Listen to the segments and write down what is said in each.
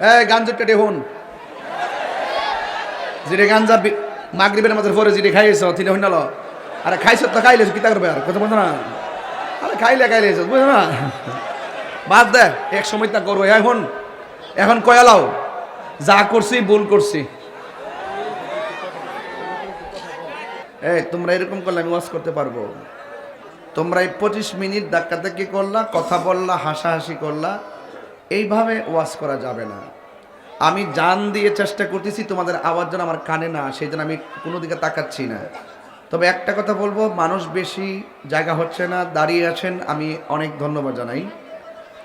এই গাঞ্জুরটা দেখুন যেটা গাঞ্জা মাগরিবের মাঝে পরে যেটা খাইয়েছ তিনি হইন ল আরে খাইছ তো, খাইলে কিতা করবে আর, কথা বলতো না? আরে খাইলে খাইলে বুঝো না? বাদ দে, এক সময় তা করব এখন এখন কয়ালাও যা করছি, ভুল করছি। এই, তোমরা এরকম করলে আমি ওয়াজ করতে পারব। তোমরা এই পঁচিশ মিনিট ধাক্কা ধাক্কি করলা, কথা বললা, হাসাহাসি করলা। এইভাবে ওয়াজ করা যাবে না। আমি জান দিয়ে চেষ্টা করতেছি, তোমাদের আওয়াজ যেন আমার কানে না সেই জন্য আমি কোনো দিকে তাকাচ্ছি না। তবে একটা কথা বলব, মানুষ বেশি জায়গা হচ্ছে না, দাঁড়িয়ে আছেন, আমি অনেক ধন্যবাদ জানাই।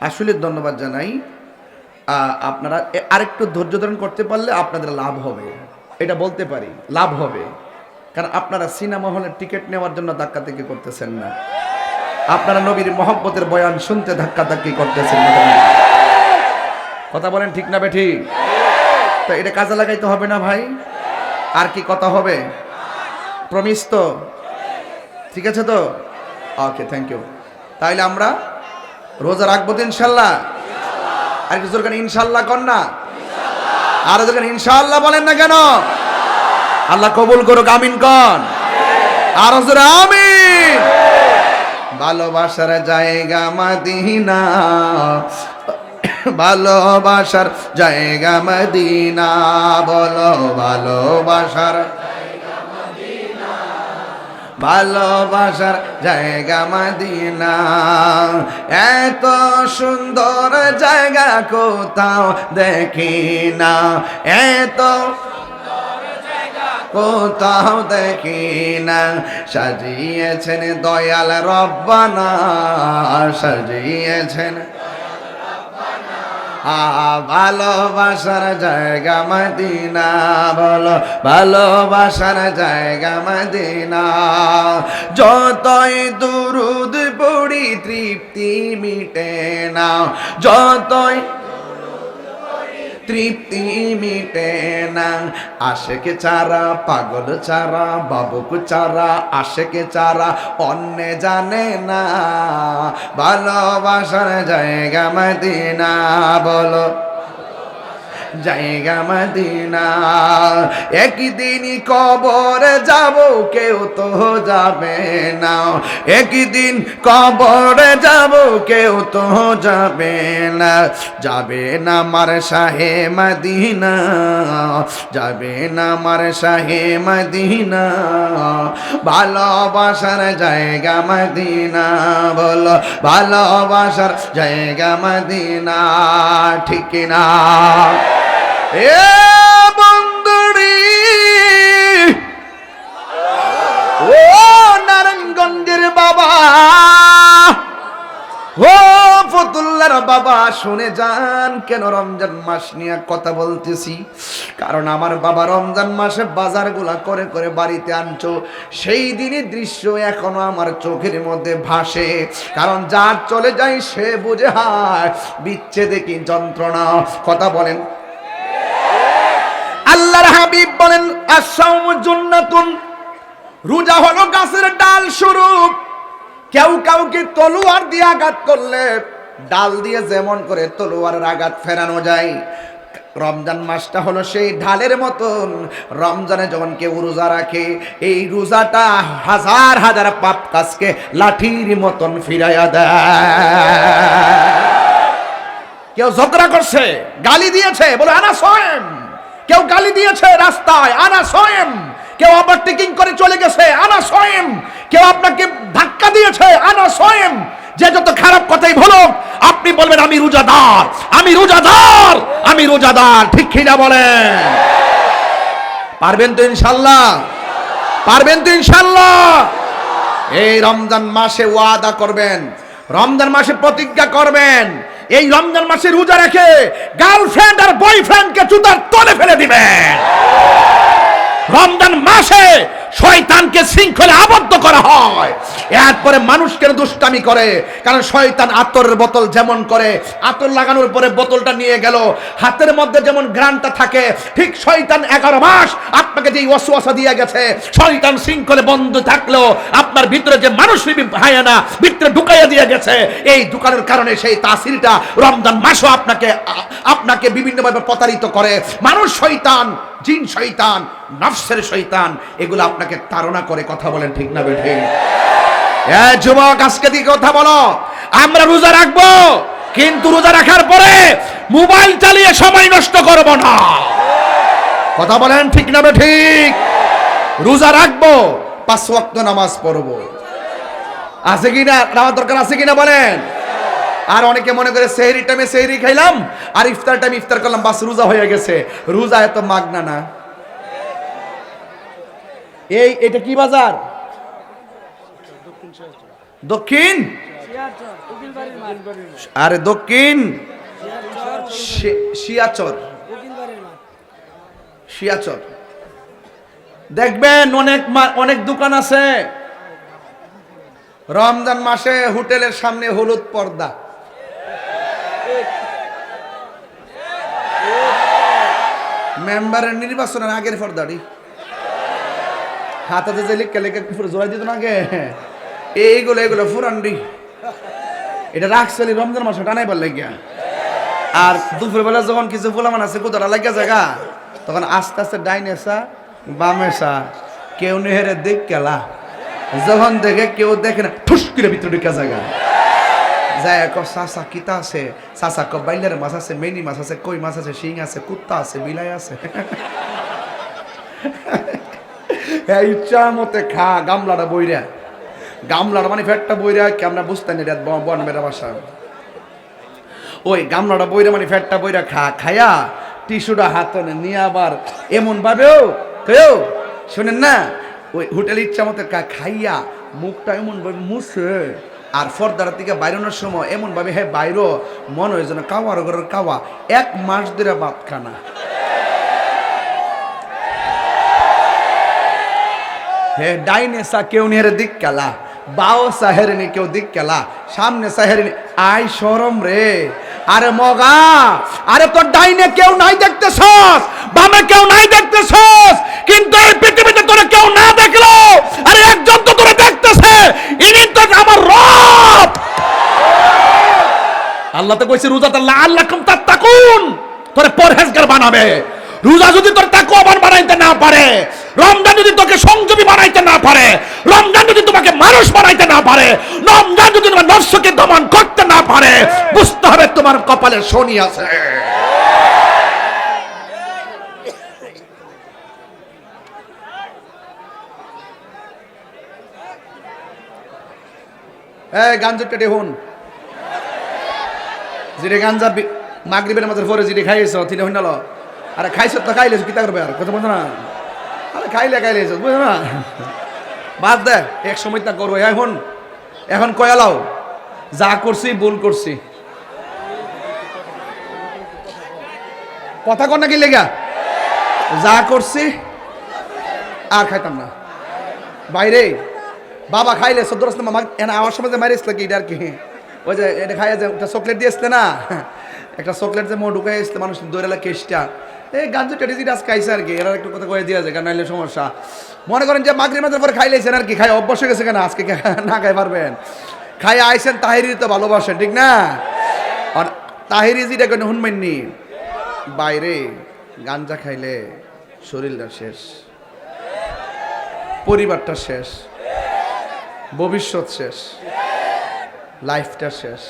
আসলে ধন্যবাদ জানাই। আপনারা আরেকটু ধৈর্য ধারণ করতে পারলে আপনাদের লাভ হবে। এটা বলতে পারি, লাভ হবে। কারণ আপনারা সিনেমা হলের টিকিট নেওয়ার জন্য ধাক্কা থেকে করতেছেন না। আপনারা নবীর মহব্বতের বয়ান শুনতে ধাক্কা ধাক্কি করতেছেন। না কথা বলেন ঠিক না বেঠি? তো এটা কাজে লাগাইতে হবে না ভাই। আর কি কথা হবে? প্রমিস তো? ঠিক আছে তো? ওকে থ্যাংক ইউ তাইলে আমরা রোজা রাখব তো ইনশাল্লাহ? আর কিছু ইনশাল্লাহ কর না? আর দরকার ইনশাল্লাহ বলেন না কেন? আল্লাহ কবুল করুক, আমিন কন আর আমিন। ভালোবাসার জায়গা মাদিনা। ভালোবাসার জায়গা মদিনা, বলো ভালোবাসার ভালোবাসার জায়গা মদিনা। এত সুন্দর জায়গা কোথাও দেখি না। এত কোথাও দেখি না। সাজিয়েছেন দয়াল রব্বানা, সাজিয়েছেন ভালোবাসার জায়গা মদিনা বলো ভালোবাসার জায়গা মদিনা। যতই দুরুদ পড়ি তৃপ্তি মিটে না। যতই তৃপ্তি মিটে না। আশেকে চারা, পাগল চারা, বাবুক চারা, আশেকে চারা, অন্য জানে না। ভালোবাসার জায়গা মদিনা বলো। জায়গা মদিনা। একদিন কবর যাব, কেউ তো যাবে না। একদিন কবর যাব, কেউ তো যাবে না। যাবে না মার শাহে মদিনা। যাবে না মার শাহে মদিনা। ভালোবাসার জায়গা মদিনা, বলো ভালোবাসার জায়গা মদিনা, ঠিক না এ নারায়ণগঞ্জের বাবা। ও ফতুল্লার বাবা, শুনে যান কেন রমজান মাস নিয়ে কথা বলতেছি? কারণ আমার বাবা রমজান মাসে বাজারগুলা করে করে বাড়িতে আনছো সেই দিনের দৃশ্য এখনও আমার চোখের মধ্যে ভাসে। কারণ যার চলে যায় সে বুঝে হায়, বিচ্ছেদে কি যন্ত্রণা। কথা বলেন। আল্লাহর হাবিব বলেন আসাম জুন্নাতুন। রোজা হলো গাছের ডাল স্বরূপ কেউ কাউকে তলোয়ার দিয়ে আঘাত করলে ডাল দিয়ে যেমন করে তলোয়ারের আঘাত ফেরানো যায়। রমজান মাসটা হলো সেই ঢালের মতন। রমজানে যখন কেউ রোজা রাখে, এই রোজাটা হাজার হাজার পাপ কাজকে লাঠির মতন ফিরাইয়া দেয়। কেউ ঝগড়া করছে, গালি দিয়েছে, বলে, আনা সোয়েম কেউ গালি দিয়েছে রাস্তায়, আনা সোয়েম কেউ ওভারটেকিং করে চলে গেছে, আনা সোয়েম কেউ আপনাকে ধাক্কা দিয়েছে, আনা সোয়েম যে যত খারাপ কথাই বলো আপনি বলবেন, আমি রোজাদার আমি রোজাদার আমি রোজাদার। ঠিক কিনা বলেন? পারবেন তো ইনশাল্লাহ? পারবেন তো ইনশাল্লাহ? এই রমজান মাসে ওয়াদা করবেন, রমজান মাসে প্রতিজ্ঞা করবেন। এই রমজান মাসে রোজা রেখে গার্লফ্রেন্ড আর বয়ফ্রেন্ডকে জুতার তলে ফেলে দিবেন। রমজান মাসে শয়তানকে শৃঙ্খলে আবদ্ধ করা হয়। এরপরে মানুষ কেন দুষ্টামি করে? কারণ শয়তান আতরের বোতল যেমন করে, আতর লাগানোর পরে বোতলটা নিয়ে গেল। হাতের মধ্যে যেমন গ্রানটা থাকে, ঠিক শয়তান এগারো মাস আপনাকে যে ওয়াসওয়াসা দিয়ে গেছে, শয়তান শৃঙ্খলে বন্ধ থাকলেও আপনার ভিতরে যে মানুষ হায় না ভিতরে ঢুকাইয়া দিয়ে গেছে, এই ঢুকানোর কারণে সেই তাসিরটা রমজান মাসও আপনাকে আপনাকে বিভিন্নভাবে প্রতারিত করে। মানুষ শয়তান জিন শয়তান, নফসের শয়তান, এগুলো আপনাকে তাড়না করে কথা বলেন ঠিক না বেঠিক এ যুবক, আজকে দিকে কথা বলো। আমরা রোজা রাখব, কিন্তু রোজা রাখার পরে মোবাইল চালিয়ে সময় নষ্ট করব না। কথা বলেন ঠিক না ঠিক রোজা রাখব, পাঁচ ওয়াক্ত নামাজ পড়ব। আছে কিনা, নামাজ দরকার আছে কিনা বলেন? আর অনেকে মনে করে সেহরি টাইমে সেহরি খাইলাম, আর ইফতার টাইম ইফতার করলাম, বাস রোজা হয়ে গেছে। রোজা এত মাগনা না। এই, এটা কি বাজার? দক্ষিণ? আরে দক্ষিণ। শিয়াচর। শিয়াচর। দেখবেন অনেক অনেক দোকান আছে। রমজান মাসে হোটেলের সামনে হলুদ পর্দা। মেম্বারের নির্বাচনের আগের পর্দাটি হাতাতে যে লিখে লিখে জোড়াই দিত না আগে। এইগুলো এগুলো ফুরান্ডি। এটা রাখছিলি রমজান মাসে টানাই পারলে গিয়া। আর দুপুরবেলা যখন কিছু ফুলামান আছে, কোথাও লাগিয়া জায়গা, তখন আস্তে আস্তে ডাইনেসা বামেসা কেউ নেহেরে দেখ কেলা যখন দেখে কেউ দেখে না, ঠুস করে ভিতরে ঢুকা জায়গা যায় ক সাসা কিতা আছে সাসা ক বাইলের মাছ আছে মেনি মাছ আছে কই মাছ আছে শিং আছে কুত্তা আছে বিলাই আছে হ্যাঁ ইচ্ছা মতে খা গামলাটা বইরা গামলাটা মানে ফ্যাটটা বইরা কি আমরা বুঝতে নি বন বেড়া বাসা ওই গামলাটা বইরা মানে ফ্যাটটা বইরা খা খায়া টিস্যুটা হাতে নিয়ে আবার এমন ভাবেও শোনেন না ওই হোটেল ইচ্ছা মতো খাইয়া মুখটা এমন মুছে আর ফর্দার থেকে বাইরানোর সময় এমন ভাবে হ্যাঁ বাইরো, মনে হয় যেন কাওয়ার ঘরের কাওয়া। এক মাস ধরে ভাত খানা হে কেউ নেহের দিক বাও সাহেরিনি কেউ দিক কেলা সামনে সাহেরিনি আই সরম রে। আরে মগা, আরে তোর ডাইনে কেউ নাই দেখতেছস, বামে কেউ নাই দেখতেছস, কিন্তু এই পৃথিবীতে তোরা কেউ না দেখল আরে একজন তো তোরা দেখতেছে ইনি তো আমার রব আল্লাহ তো কইছে, রোজা রোজাতে লাআল্লাকুম তাত্তাকুন। তোরে পরহেজগার বানাবে। রোজা যদি তোর তাকওয়াবান বানাইতে না পারে, রমজান যদি তোকে সংযমী বানাইতে না পারে, রমজান যদি তোমাকে মানুষ বানাইতে না পারে, রমজান যদি তোমার নফসকে দমন করতে না পারে, বুঝতে হবে তোমার কপালে শনি আছে। এই গাঞ্জুরটা দেখুন জিরে গাঞ্জা মাগরিবের মাঝে পরে জিরে খাইয়েছ তিনে হইনাল আরে খাইছ তো খাইলেছ কিতা করবে আর? কথা বলতো না? আরে খাইলে খাইলে বুঝো না? বাদ দে, এক সময় তা করব এখন এখন কয়ালাও যা করছি, ভুল করছি। কথা কর নাকি লেগা? যা করছি, আর খাইতাম না। বাইরে, বাবা খাইলে, সদ্য রাস্তা মামা এনা আমার সময় মারিস কি এটা আর কি? ওই যে এটা খাইয়া যে একটা চকলেট দিয়ে আসতে না, একটা চকলেট যে মো ঢুকাই আসতে মানুষ দৌড়ালা কেসটা। এই গাঞ্জু টেটিজি আজ খাইছে আর কি, এরা একটু কথা কয়ে দিয়ে যায়, কারণ সমস্যা। মনে করেন যে মাগরি মাঝের পরে খাইলেছেন আর কি খাই অভ্যাস হয়ে গেছে কেন, আজকে না খাই পারবেন? খাই আইসেন তাহিরি তো ভালোবাসেন, ঠিক না? আর তাহিরি যেটা কেন হুনমেননি বাইরে গাঞ্জা খাইলে শরীরটা শেষ, পরিবারটা শেষ, ভবিষ্যৎ শেষ। লাইফটা শেষ।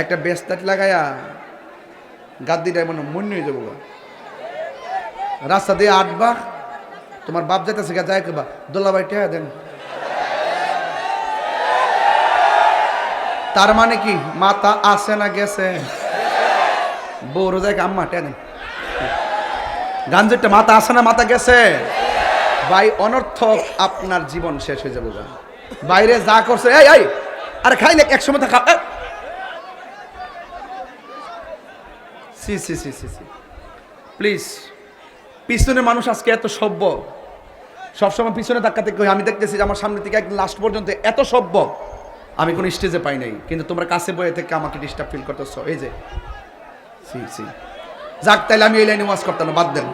একটা বেস্তাট লাগায়া গাদ্দিটা মনে মনে হয়ে যাব। রাস্তা দিয়ে আটবা, তোমার বাপ যাইতেছে গা যায় কেবা দোলা ভাই টেহা দেন। তার মানে কি? মাথা আসে না গেছে? বউরো যায় আম্মা টেহা দেন। গাঞ্জেরটা মাথা আছে না মাথা গেছে? ভাই, অনর্থক আপনার জীবন শেষ হয়ে যাবে। বাইরে যা করছে, এই এই! আরে খাইলে এক সময় থাকা। সি সি সি সি সি। প্লিজ, পিছনের মানুষ আজকে এত সভ্য। সবসময় পিছনে ধাক্কাতে আমি দেখতেছি যে আমার সামনে থেকে একদম লাস্ট পর্যন্ত এত সভ্য। আমি কোনো স্টেজে পাই নাই, কিন্তু তোমরা কাছে বয়ে থেকে আমাকে ডিস্টার্ব ফিল করতেছো। এই যে, সি সি। যাক, তাইলে আমি এই লাইনে ওয়াজ করতাম না, বাদ দেন।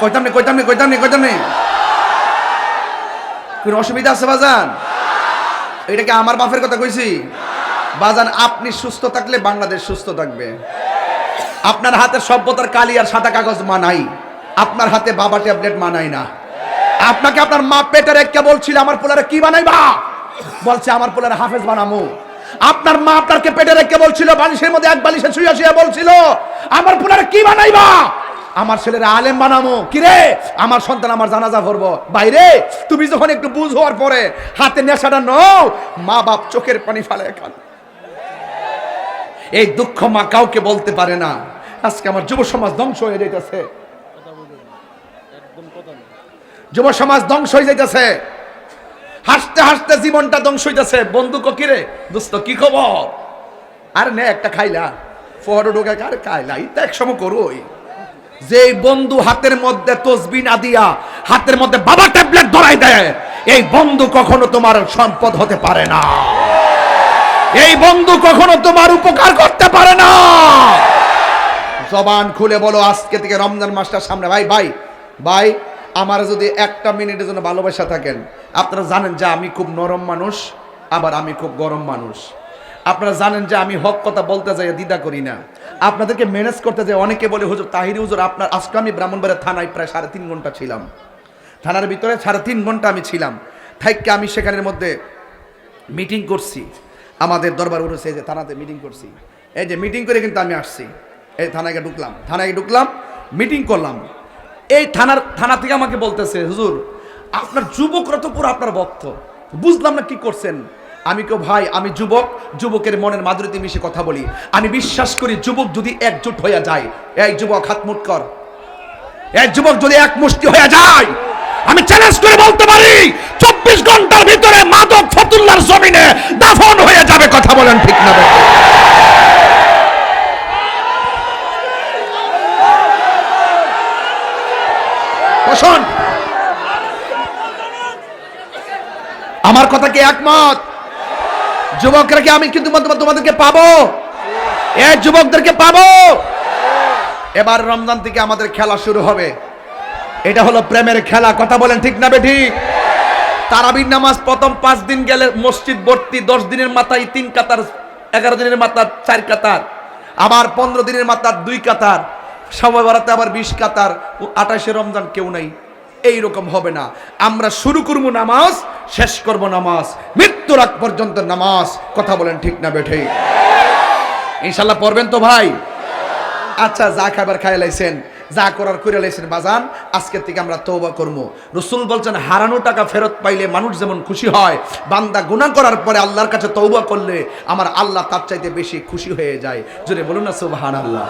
কইতাম নে কইতাম নে কইতাম নে কইতাম নে। কোনো অসুবিধা আছে, বাজান? এটা কি আমার বাপের কথা কইছি? বাজান, আপনি সুস্থ থাকলে বাংলাদেশ সুস্থ থাকবে। আপনার হাতে সভ্যতার কালি আর সাদা কাগজ মানাই। আপনার হাতে বাবা ট্যাবলেট মানাই না। আপনাকে আপনার মা পেটের একটা বলছিল আমার পোলারে কি বানাইবা? বলছে, আমার পোলারে হাফেজ বানামু। আপনার মা আপনাকে পেটে রেখে বলছিল বালিশের মধ্যে এক বালিশে শুয়ে শুয়ে বলছিল, আমার পোলারে কি বানাইবা? আমার ছেলেরা আলেম বানামো। কিরে? আমার সন্তান আমার জানাজা ভরবো। বাইরে, তুমি যখন একটু বুঝ হওয়ার পরে হাতে নেশাটা নও মা বাপ চোখের পানি ফেলে খান। এই দুঃখ মা কাউকে বলতে পারে না। আজকে আমার যুব সমাজ ধ্বংস হয়ে যাইতেছে। যুব সমাজ ধ্বংস হয়ে যাইতেছে। হাসতে হাসতে জীবনটা ধ্বংস হইতেছে। বন্ধু কিরে? দোস্ত, কি খবর? আর নে, একটা খাইলা। ফহর ঢোকা আর খাইলা? ইতা এক সময় করোই। যে বন্ধু হাতের মধ্যে তসবি না দিয়া হাতের মধ্যে বাবা ট্যাবলেট ধরাই দেয়, এই বন্ধু কখনো তোমার সম্পদ হতে পারে না। এই বন্ধু কখনো তোমার উপকার করতে পারে না। জবান খুলে বলো, আজকে থেকে রমজান মাসটার সামনে। ভাই ভাই ভাই, আমার যদি একটা মিনিটের জন্য ভালোবাসা থাকেন, আপনারা জানেন যে আমি খুব নরম মানুষ, আবার আমি খুব গরম মানুষ। আপনারা জানেন যে আমি হক কথা বলতে যাই, দ্বিধা করি না। আপনাদেরকে ম্যানেজ করতে যাই, অনেকে বলে, হুজুর, তাহিরি হুজুর, আপনার আজকে আমি ব্রাহ্মণবাড়ির থানায় প্রায় সাড়ে তিন ঘণ্টা ছিলাম। থানার ভিতরে সাড়ে তিন ঘণ্টা আমি ছিলাম। থাইকে আমি সেখানের মধ্যে মিটিং করছি। আমাদের দরবার উঠেছে যে থানাতে মিটিং করছি। এই যে মিটিং করে কিন্তু আমি আসছি। এই থানায় ঢুকলাম। থানায় ঢুকলাম মিটিং করলাম। এই থানার, থানা থেকে আমাকে বলতেছে, হুজুর, আপনার যুবকরা তো পুরো আপনার ভক্ত। বুঝলাম না কি করছেন। আমি কেউ ভাই, আমি যুবক, যুবকের মনের মাধুরীতে মিশে কথা বলি। আমি বিশ্বাস করি যুবক যদি একজোট হয়ে যায় এক যুবক হাত মুট কর। এক যুবক যদি এক মুষ্টি হয়ে যায়, আমি চ্যালেঞ্জ করে বলতে পারি, চব্বিশ ঘণ্টার ভিতরে মাদক ফতুল্লার জমিনে দাফন হয়ে যাবে, কথা বলেন ঠিক না? আমার কথা কি একমত? যুবকরা কি আমি কিন্তু তোমাদের- তোমাদেরকে পাবো? এ যুবকদেরকে পাবো? এবার রমজান থেকে আমাদের খেলা শুরু হবে। এটা হলো প্রেমের খেলা, কথা বলেন ঠিক না ঠিক তারাবির নামাজ প্রথম পাঁচ দিন গেলে মসজিদ ভর্তি, দশ দিনের মাথায় তিন কাতার, এগারো দিনের মাথার চার কাতার, আবার পনেরো দিনের মাথার দুই কাতার, সময় বাড়াতে আবার বিশ কাতার আঠাশে রমজান কেউ নাই। এই রকম হবে না। আমরা শুরু করব নামাজ শেষ করব নামাজ। মৃত্যুর আগ পর্যন্ত নামাজ। কথা বলেন ঠিক না বেঠে। ইনশাল্লাহ পড়বেন তো ভাই? আচ্ছা যা খাবার খাই লাইছেন, যা করার করে লাইছেন বাজান আজকের থেকে আমরা তৌবা করব রসুল বলছেন, হারানো টাকা ফেরত পাইলে মানুষ যেমন খুশি হয়, বান্দা গুনাহ করার পরে আল্লাহর কাছে তৌবা করলে আমার আল্লাহ তার চাইতে বেশি খুশি হয়ে যায়। জোরে বলুন না সুবহান আল্লাহ